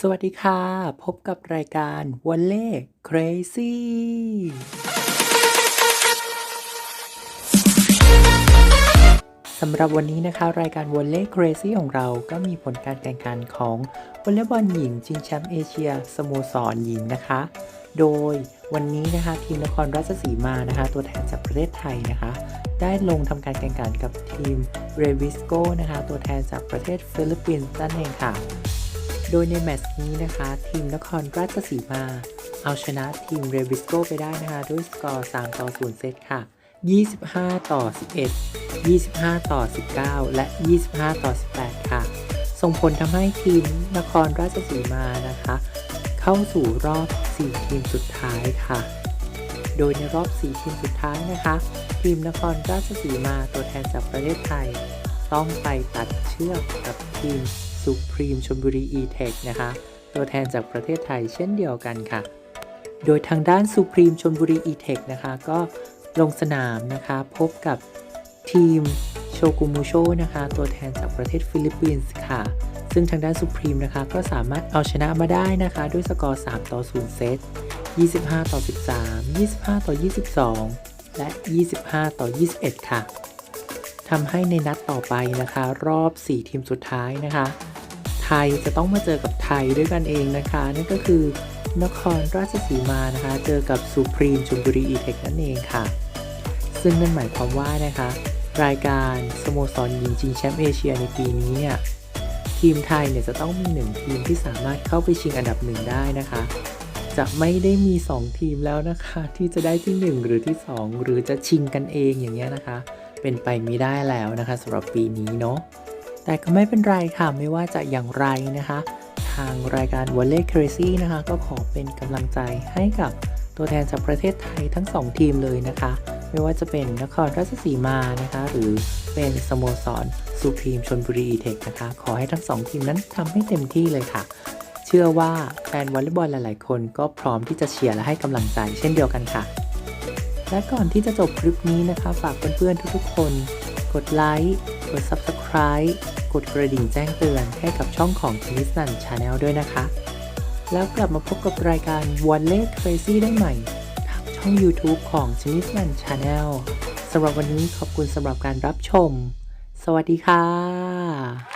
สวัสดีค่ะ พบกับรายการวันเล่ Crazy สำหรับวันนี้นะคะ รายการวอลเล่ Crazy ของเราก็มีผลการแข่งขันของวอลเลย์บอลหญิงชิงแชมป์เอเชียสโมสรหญิงนะคะ โดยวันนี้นะคะทีมนครราชสีมานะคะ ตัวแทนจากประเทศไทยนะคะ ได้ลงทำการแข่งขันกับทีมเรวิสโกนะคะ ตัวแทนจากประเทศฟิลิปปินส์นั่นเองค่ะ โดยในแมตช์นี้นะคะ ทีมนครราชสีมา เอาชนะทีมเรวิสโกไปได้นะคะ ด้วยสกอร์ 3 ต่อ 0 เซตค่ะ 25 ต่อ 11 25 ต่อ 19 และ 25 ต่อ 18 ค่ะ ส่งผลทำให้ทีมนครราชสีมานะคะ เข้าสู่รอบ 4 ทีมสุดท้ายค่ะ โดยในรอบ 4 ทีมสุดท้ายนะคะ ทีมนครราชสีมาตัวแทนจากประเทศไทย ต้องไปตัดเชือกกับทีม สุพรีมชลบุรี e-tech นะคะ ตัวแทนจากประเทศไทยเช่นเดียวกันค่ะ โดยทางด้านสุพรีมชลบุรี e-tech นะคะ ก็ลงสนามนะคะ พบกับทีมโชกุมูโชนะคะ ตัวแทนจากประเทศฟิลิปปินส์ค่ะ ซึ่งทางด้านสุพรีมนะคะ ก็สามารถเอาชนะมาได้นะคะ ด้วยสกอร์ 3 ต่อ 0 เซต 25 ต่อ 13 25 ต่อ 22 และ 25 ต่อ 21 ค่ะทำให้ในนัดต่อไปนะคะ รอบ 4 ทีมสุดท้ายนะคะ ไทยจะต้องมาเจอกับไทยด้วยกันเองนะคะ นั่นก็คือนครราชสีมานะคะ เจอกับสุพรีมชลบุรีอีเทคนั่นเองค่ะ ซึ่งนั่นหมายความว่านะคะ รายการสโมสรหญิงชิงแชมป์เอเชียในปีนี้เนี่ยทีมไทยเนี่ยจะต้องมีหนึ่งทีมที่สามารถเข้าไปชิงอันดับหนึ่งได้นะคะ จะไม่ได้มี 2 ทีมแล้วนะคะ ที่จะได้ที่ 1 หรือที่ 2 หรือจะชิงกันเองอย่างเงี้ยนะคะ เป็นไปไม่ได้แล้วนะคะสำหรับปีนี้เนาะ แต่ก็ไม่เป็นไรค่ะไม่ว่าจะอย่างไรนะคะ ทางรายการ w a l l e y Crazy นะคะ ก็ขอเป็นกำลังใจให้กับตัวแทนจากประเทศไทยทั้ง 2 ทีมเลยนะคะ ไม่ว่าจะเป็นนครราชสีมานะคะ หรือเป็นสโมสรสุพรีมชนบุรีเทคนะคะ ขอให้ทั้ง 2 ทีมนั้นทำให้เต็มที่เลยค่ะ เชื่อว่าแฟนวอลเลย์บอลหลาย ๆ คนก็พร้อมที่จะเชียร์และให้กำลังใจเช่นเดียวกันค่ะ และก่อนที่จะจบคลิปนี้นะคะ ฝากเพื่อน ๆ ทุก ๆ คน กดไลค์ กด Subscribe กดกระดิ่งแจ้งเตือนให้กับช่องของชิมิซันชาแนลด้วยนะคะ แล้วกลับมาพบกับรายการ w a l l e y Crazy ได้ใหม่ทางช่อง YouTube ของชิมิซันชาแนลสำหรับวันนี้ขอบคุณสำหรับการรับชม สวัสดีค่ะ